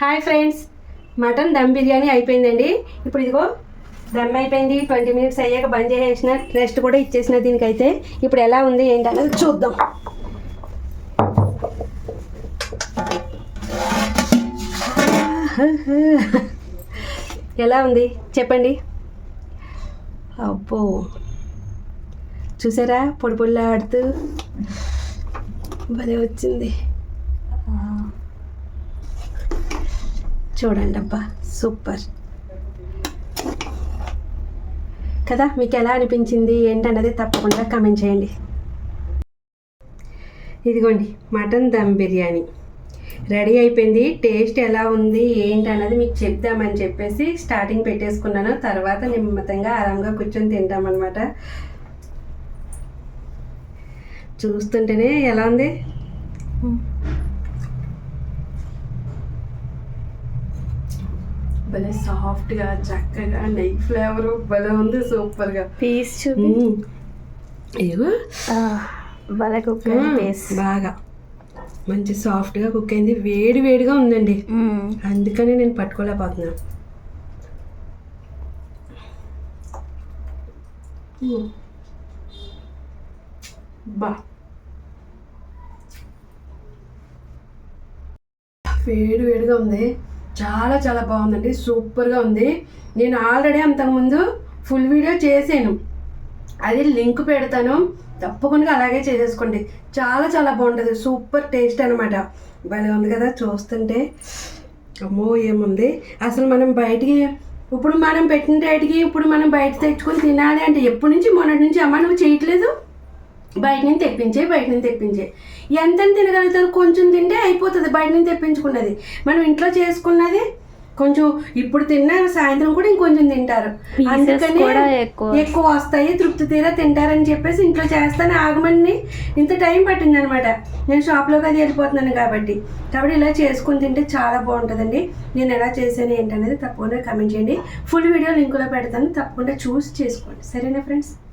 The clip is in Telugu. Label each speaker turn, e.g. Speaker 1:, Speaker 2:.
Speaker 1: Hi friends mutton dum biryani అయిపోయిందండి. ఇప్పుడు ఇదిగో దమ్ అయిపోయింది. ట్వంటీ మినిట్స్ అయ్యాక బంద్ చేసేసిన రెస్ట్ కూడా ఇచ్చేసిన దీనికైతే. ఇప్పుడు ఎలా ఉంది ఏంటి అనేది చూద్దాం ఎలా ఉంది? చెప్పండి. అబ్బో. చూసారా? పొడి పొడిలాడుతూ భలే వచ్చింది. చూడండి అబ్బా సూపర్. కదా మీకు ఎలా అనిపించింది ఏంటన్నది తప్పకుండా కమెంట్ చేయండి. ఇదిగోండి మటన్ దమ్ బిర్యానీ. రెడీ అయిపోయింది టేస్ట్ ఎలా ఉంది ఏంటి అన్నది మీకు చెప్దామని చెప్పేసి స్టార్టింగ్ పెట్టేసుకున్నాను. తర్వాత నిమ్మతంగా ఆరాంగా కూర్చొని తింటామన్నమాట. చూస్తుంటేనే ఎలా ఉంది? భలే సాఫ్ట్గా చక్కగా నెయ్యి ఫ్లేవర్ భలే ఉంది సూపర్గా
Speaker 2: పీస్ చూపి.
Speaker 1: ఇదిగో
Speaker 2: భలే కుక్ పీస్
Speaker 1: బాగా. మంచి సాఫ్ట్గా కుక్ అయింది. వేడి వేడిగా ఉందండి. అందుకని నేను పట్టుకోలేకపోతున్నాను. బా. వేడి వేడిగా ఉంది. చాలా చాలా బాగుందండి. సూపర్గా ఉంది. నేను ఆల్రెడీ అంతకుముందు ఫుల్ వీడియో చేశాను. అది లింక్ పెడతాను. తప్పకుండా అలాగే చేసేసుకోండి. చాలా చాలా బాగుంటుంది. సూపర్ టేస్ట్ అనమాట భలే ఉంది కదా చూస్తుంటే. అమ్మో ఏముంది? అసలు మనం బయటికి ఇప్పుడు మనం పెట్టిన రేటుకి ఇప్పుడు మనం బయట తెచ్చుకొని తినాలి అంటే ఎప్పటి నుంచి మొన్నటి నుంచి అమ్మ నువ్వు చేయట్లేదు? బయట నుంచి తెప్పించే బయట నుంచి తెప్పించే. ఎంత తినగలుగుతారు? కొంచెం తింటే అయిపోతుంది. బయట నుంచి తెప్పించుకున్నది. మనం ఇంట్లో చేసుకున్నది కొంచెం ఇప్పుడు తిన్న సాయంత్రం కూడా ఇంకొంచెం తింటారు. అందుకని. ఎక్కువ. వస్తాయి. తృప్తి తీరా తింటారని చెప్పేసి ఇంట్లో చేస్తాను. ఆగమని ఇంత టైం పట్టింది అనమాట నేను షాప్లోకి అది వెళ్ళిపోతున్నాను కాబట్టి. కాబట్టి ఇలా చేసుకుని తింటే చాలా బాగుంటుందండి. నేను ఎలా చేశాను ఏంటనేది తప్పకుండా కమెంట్ చేయండి. ఫుల్ వీడియో లింకులో పెడతాను. తప్పకుండా చూసి చేసుకోండి. సరేనా ఫ్రెండ్స్